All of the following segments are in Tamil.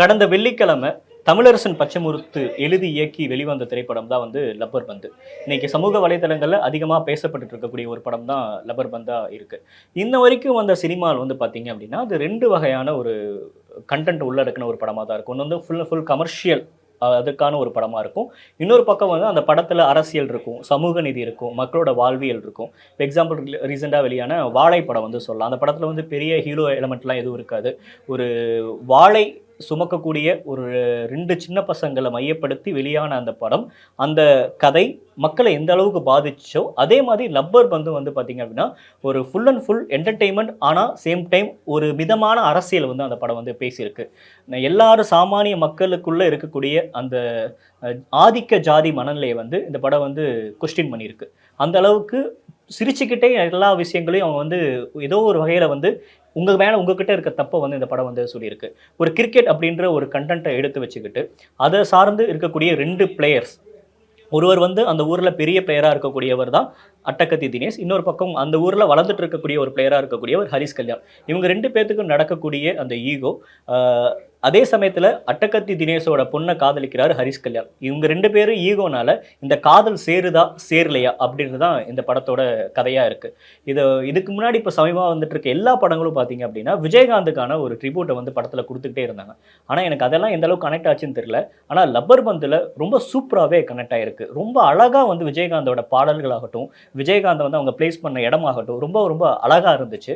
கடந்த வெள்ளிக்கிழமை தமிழரசன் பச்சைமுறுத்து எழுதி இயக்கி வெளிவந்த திரைப்படம் தான் வந்து லப்பர் பந்து. இன்னைக்கு சமூக வலைதளங்களில் அதிகமாக பேசப்பட்டு இருக்கக்கூடிய ஒரு படம் தான் லப்பர் பந்தா இருக்கு. இன்ன வரைக்கும் வந்த சினிமாவில் வந்து பார்த்தீங்க அப்படின்னா அது ரெண்டு வகையான ஒரு கண்டென்ட் உள்ளடக்கின ஒரு படமாக தான் இருக்கும். ஒன்று வந்து ஃபுல் ஃபுல் கமர்ஷியல் அதுக்கான ஒரு படமாக இருக்கும். இன்னொரு பக்கம் வந்து அந்த படத்தில் அரசியல் இருக்கும் சமூக நீதி இருக்கும் மக்களோட வாழ்வியல் இருக்கும். இப்போ எக்ஸாம்பிள் ரீசெண்டாக வெளியான வாழை படம் வந்து சொல்லலாம். அந்த படத்தில் வந்து பெரிய ஹீரோ எலமெண்ட்லாம் எதுவும் இருக்காது. ஒரு வாழை சுமக்கக்கூடிய ஒரு ரெண்டு சின்ன பசங்களை மையப்படுத்தி வெளியான அந்த படம் அந்த கதை மக்களை எந்த அளவுக்கு பாதிச்சோ அதே மாதிரி லப்பர் பந்து வந்து பார்த்தீங்க அப்படின்னா ஒரு ஃபுல் அண்ட் ஃபுல் என்டர்டெயின்மெண்ட் ஆனால் சேம் டைம் ஒரு மிதமான அரசியல் வந்து அந்த படம் வந்து பேசியிருக்கு. எல்லாரும் சாமானிய மக்களுக்குள்ளே இருக்கக்கூடிய அந்த ஆதிக்க ஜாதி மனநிலையை வந்து இந்த படம் வந்து கொஸ்டின் பண்ணியிருக்கு. அந்த அளவுக்கு சிரிச்சுக்கிட்டே எல்லா விஷயங்களையும் அவங்க வந்து ஏதோ ஒரு வகையில் வந்து உங்கள் மேலே உங்ககிட்ட இருக்க தப்பை வந்து இந்த படம் வந்து சொல்லியிருக்கு. ஒரு கிரிக்கெட் அப்படின்ற ஒரு கண்டென்ட்டை எடுத்து வச்சுக்கிட்டு அதை சார்ந்து இருக்கக்கூடிய ரெண்டு பிளேயர்ஸ் ஒருவர் வந்து அந்த ஊரில் பெரிய பிளேயராக இருக்கக்கூடியவர் தான் அட்டக்கத்தி தினேஷ் இன்னொரு பக்கம் அந்த ஊரில் வளர்ந்துட்டு இருக்கக்கூடிய ஒரு பிளேயராக இருக்கக்கூடியவர் ஹரிஷ் கல்யாண். இவங்க ரெண்டு பேர்த்துக்கும் நடக்கக்கூடிய அந்த ஈகோ அதே சமயத்தில் அட்டக்கத்தி தினேஷோட பொண்ணை காதலிக்கிறார் ஹரிஷ் கல்யாண். இவங்க ரெண்டு பேரும் ஈகோனால இந்த காதல் சேருதா சேரலையா அப்படின்றது தான் இந்த படத்தோட கதையாக இருக்குது இது இதுக்கு முன்னாடி இப்போ சமீபமாக வந்துட்டு இருக்க எல்லா படங்களும் பார்த்தீங்க அப்படின்னா விஜயகாந்துக்கான ஒரு ட்ரிபியூட்டை வந்து படத்தில் கொடுத்துக்கிட்டே இருந்தாங்க. ஆனால் எனக்கு அதெல்லாம் எந்த அளவுக்கு கனெக்ட் ஆச்சுன்னு தெரியல. ஆனால் லப்பர் பந்தில் ரொம்ப சூப்பராகவே கனெக்ட் ஆகிருக்கு ரொம்ப அழகாக வந்து விஜயகாந்தோட பாடல்களாகட்டும் விஜயகாந்தை வந்து அவங்க பிளேஸ் பண்ண இடமாகட்டும் ரொம்ப ரொம்ப அழகாக இருந்துச்சு.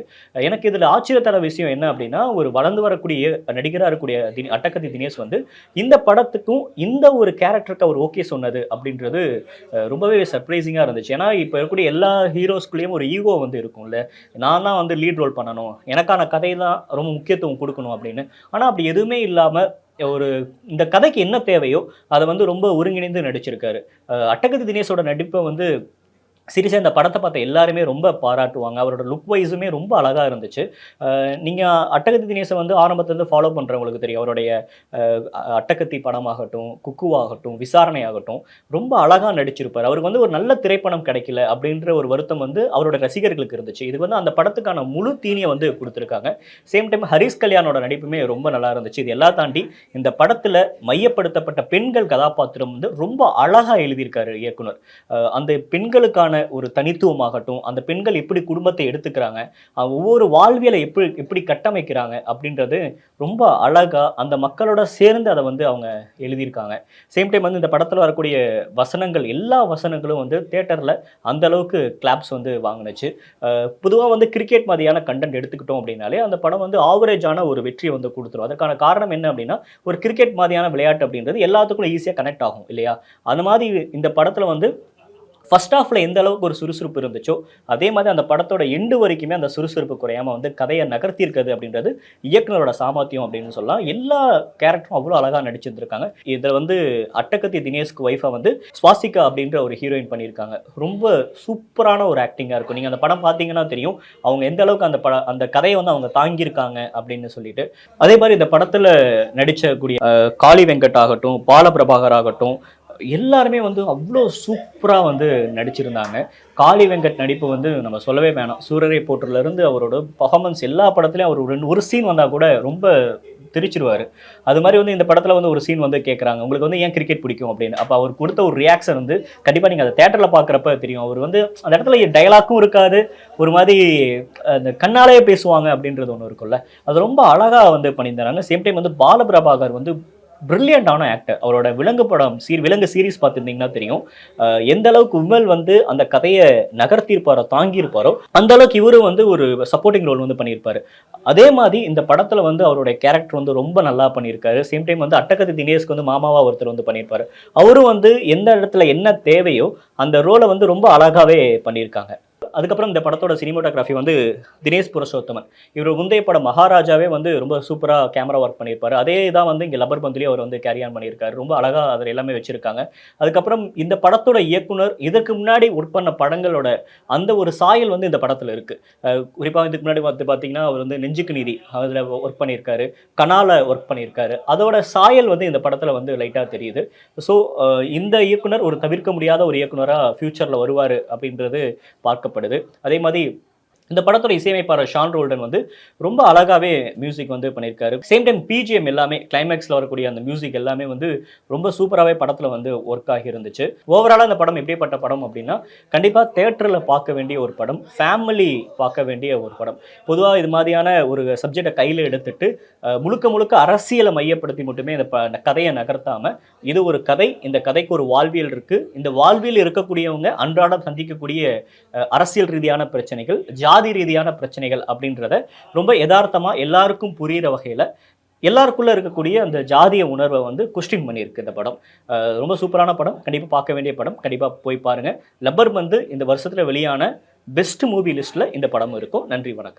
எனக்கு இதில் ஆச்சரியத்தர விஷயம் என்ன அப்படின்னா ஒரு வளர்ந்து வரக்கூடிய நடிகராக இருக்கக்கூடிய அட்டக்கத்தி தினேஷ் வந்து இந்த படத்துக்கும் இந்த ஒரு கேரக்டருக்கு அவர் ஓகே சொன்னது அப்படின்றது ரொம்பவே சர்ப்ரைசிங்காக இருந்துச்சு. ஏன்னா இப்போ இருக்கக்கூடிய எல்லா ஹீரோஸ்குள்ளேயும் ஒரு ஈகோ வந்து இருக்கும்ல. நான் தான் வந்து லீட் ரோல் பண்ணணும். எனக்கான கதை தான் ரொம்ப முக்கியத்துவம் கொடுக்கணும் அப்படின்னு. ஆனால் அப்படி எதுவுமே இல்லாமல் ஒரு இந்த கதைக்கு என்ன தேவையோ அதை வந்து ரொம்ப ஒருங்கிணைந்து நடிச்சிருக்காரு. அட்டகதி அட்டகத்தி தினேஷோட நடிப்பை வந்து சீரியஸாக இந்த படத்தை பார்த்த எல்லாருமே ரொம்ப பாராட்டுவாங்க. அவரோட லுக் வைஸுமே ரொம்ப அழகாக இருந்துச்சு. நீங்கள் அட்டகத்தி தினேசன் வந்து ஆரம்பத்துலேருந்து ஃபாலோ பண்ணுறவங்களுக்கு தெரியும். அவருடைய அட்டகத்தி படமாகட்டும் குக்குவாகட்டும் விசாரணை ஆகட்டும் ரொம்ப அழகாக நடிச்சிருப்பார். அவருக்கு வந்து ஒரு நல்ல திரைப்படம் கிடைக்கல அப்படின்ற ஒரு வருத்தம் வந்து அவரோட ரசிகர்களுக்கு இருந்துச்சு. இது வந்து அந்த படத்துக்கான முழு தீனியை வந்து கொடுத்துருக்காங்க. சேம் டைம் ஹரிஸ் கல்யாணோட நடிப்புமே ரொம்ப நல்லா இருந்துச்சு. இது எல்லாம் தாண்டி இந்த படத்தில் மையப்படுத்தப்பட்ட பெண்கள் கதாபாத்திரம் வந்து ரொம்ப அழகாக எழுதியிருக்காரு இயக்குனர். அந்த பெண்களுக்கான ஒரு தனித்துவமாகட்டும் அந்த பெண்கள் எப்படி குடும்பத்தை எடுத்துக்கிறாங்க ஒவ்வொரு வாழ்வியலை எப்படி எப்படி கட்டமைக்கிறாங்க அப்படின்றது ரொம்ப அழகாக அந்த மக்களோட சேர்ந்து அதை வந்து அவங்க எழுதியிருக்காங்க. சேம் டைம் வந்து இந்த படத்தில் வரக்கூடிய வசனங்கள் எல்லா வசனங்களும் வந்து தேட்டரில் அந்த அளவுக்கு கிளாப்ஸ் வந்து வாங்கினுச்சு. பொதுவாக வந்து கிரிக்கெட் மாதிரியான கண்டென்ட் எடுத்துக்கிட்டோம் அப்படின்னாலே அந்த படம் வந்து ஆவரேஜான ஒரு வெற்றியை வந்து கொடுத்துரும். அதற்கான காரணம் என்ன அப்படின்னா ஒரு கிரிக்கெட் மாதிரியான விளையாட்டு அப்படின்றது எல்லாத்துக்கும் ஈஸியாக கனெக்ட் ஆகும் இல்லையா? அந்த மாதிரி இந்த படத்தில் வந்து ஃபர்ஸ்ட் ஹாஃபில் எந்த அளவுக்கு ஒரு சுறுசுறுப்பு இருந்துச்சோ அதே மாதிரி அந்த படத்தோட எண்டு வரைக்குமே அந்த சுறுசுறுப்பு குறையாம வந்து கதையை நகர்த்தியிருக்கிறது அப்படின்றது இயக்குனரோட சாமர்த்தியம் அப்படின்னு சொல்லலாம். எல்லா கேரக்டரும் அவ்வளோ அழகாக நடிச்சிருந்திருக்காங்க. இதில் வந்து அட்டகத்தி தினேஷ்க்கு ஒய்ஃபை வந்து ஸ்வாசிகா அப்படின்ற ஒரு ஹீரோயின் பண்ணியிருக்காங்க. ரொம்ப சூப்பரான ஒரு ஆக்டிங்காக இருக்கும். நீங்கள் அந்த படம் பார்த்தீங்கன்னா தெரியும். அவங்க எந்த அளவுக்கு அந்த பட அந்த கதையை வந்து அவங்க தாங்கியிருக்காங்க அப்படின்னு சொல்லிட்டு. அதே மாதிரி இந்த படத்தில் நடிச்சக்கூடிய காளி வெங்கட் ஆகட்டும் பாலபிரபாகர் ஆகட்டும் எல்லாருமே வந்து அவ்வளோ சூப்பராக வந்து நடிச்சிருந்தாங்க. காளி வெங்கட் நடிப்பு வந்து நம்ம சொல்லவே வேணாம். சூரரை போற்றுலேருந்து அவரோட பர்ஃபாமன்ஸ் எல்லா படத்துலையும் அவர் ஒரு ரெண்டு ஒரு சீன் வந்தால் கூட ரொம்ப திரிச்சிருவார். அது மாதிரி வந்து இந்த படத்தில் வந்து ஒரு சீன் வந்து கேட்குறாங்க உங்களுக்கு வந்து ஏன் கிரிக்கெட் பிடிக்கும்? அப்படின்னு. அப்போ அவர் கொடுத்த ஒரு ரியாக்ஷன் வந்து கண்டிப்பாக நீங்கள் அதை தேட்டரில் பார்க்குறப்ப தெரியும். அவர் வந்து அந்த இடத்துல டைலாக்கும் இருக்காது. ஒரு மாதிரி அந்த கண்ணாலேயே பேசுவாங்க அப்படின்றது ஒன்று இருக்கும்ல. அது ரொம்ப அழகாக வந்து பண்ணியிருந்தாங்க. சேம் டைம் வந்து பாலபிரபாகர் வந்து பிரில்லியண்டான ஆக்டர் அவரோட விலங்கு படம் சீர் விலங்கு சீரிஸ் பார்த்துருந்தீங்கன்னா தெரியும். எந்த அளவுக்கு விமல் வந்து அந்த கதையை நகர்த்தியிருப்பாரோ தாங்கியிருப்பாரோ அந்த அளவுக்கு இவரும் வந்து ஒரு சப்போர்ட்டிங் ரோல் வந்து பண்ணியிருப்பாரு. அதே மாதிரி இந்த படத்தில் வந்து அவருடைய கேரக்டர் வந்து ரொம்ப நல்லா பண்ணியிருக்காரு. சேம் டைம் வந்து அட்டகத்தி தினேஷ்க்கு வந்து மாமாவா ஒருத்தர் வந்து பண்ணியிருப்பாரு. அவரும் வந்து எந்த இடத்துல என்ன தேவையோ அந்த ரோலை வந்து ரொம்ப அழகாகவே பண்ணியிருக்காங்க. அதுக்கப்புறம் இந்த படத்தோட சினிமோட்டோகிராஃபி வந்து தினேஷ் புருஷோத்தமன் இவர் முந்தைய படம் மகாராஜாவே வந்து ரொம்ப சூப்பராக கேமரா ஒர்க் பண்ணியிருப்பார். அதே தான் வந்து இங்கே லப்பர் பந்துலேயே அவர் வந்து கேரி ஆன் பண்ணியிருக்காரு. ரொம்ப அழகாக அதில் எல்லாமே வச்சுருக்காங்க. அதுக்கப்புறம் இந்த படத்தோட இயக்குனர் இதற்கு முன்னாடி ஒர்க் பண்ண படங்களோட அந்த ஒரு சாயல் வந்து இந்த படத்தில் இருக்குது குறிப்பாக இதுக்கு முன்னாடி பார்த்து பார்த்தீங்கன்னா அவர் வந்து நெஞ்சுக்கு நீதி அதில் ஒர்க் பண்ணியிருக்காரு. கனால ஒர்க் பண்ணியிருக்காரு. அதோட சாயல் வந்து இந்த படத்தில் வந்து லைட்டாக தெரியுது. ஸோ இந்த இயக்குனர் ஒரு தவிர்க்க முடியாத ஒரு இயக்குனராக ஃப்யூச்சரில் வருவார் அப்படின்றது பார்க்கப்படுது அதே மாதிரி இந்த படத்தோட இசையமைப்பாளர் ஷான் ரோல்டன் வந்து ரொம்ப அழகாவே மியூசிக் வந்து பண்ணியிருக்காரு. சேம் டைம் பிஜிஎம் எல்லாமே கிளைமேக்ஸில் வரக்கூடிய அந்த மியூசிக் எல்லாமே வந்து ரொம்ப சூப்பராகவே படத்தில் வந்து ஒர்க் ஆகி இருந்துச்சு ஓவராலாக அந்த படம் எப்படிப்பட்ட படம் அப்படின்னா கண்டிப்பாக தேட்டரில் பார்க்க வேண்டிய ஒரு படம் ஃபேமிலி பார்க்க வேண்டிய ஒரு படம். பொதுவாக இது மாதிரியான ஒரு சப்ஜெக்டை கையில் எடுத்துட்டு முழுக்க முழுக்க அரசியலை மையப்படுத்தி மட்டுமே இந்த ப கதையை நகர்த்தாமல் இது ஒரு கதை இந்த கதைக்கு ஒரு வாழ்வியல் இருக்குது இந்த வாழ்வியல் இருக்கக்கூடியவங்க அன்றாடம் சந்திக்கக்கூடிய அரசியல் ரீதியான பிரச்சனைகள் ஜாதி ரீதியான பிரச்சனைகள் அப்படின்றத ரொம்ப யதார்த்தமாக எல்லாருக்கும் புரிகிற வகையில எல்லாருக்குள்ள இருக்கக்கூடிய அந்த ஜாதிய உணர்வை வந்து கொஸ்டின் பண்ணியிருக்கு இந்த படம். ரொம்ப சூப்பரான படம். கண்டிப்பாக பார்க்க வேண்டிய படம். கண்டிப்பாக போய் பாருங்க. லப்பர் வந்து இந்த வருஷத்துல வெளியான பெஸ்ட் மூவி லிஸ்ட்ல இந்த படம் இருக்கும். நன்றி வணக்கம்.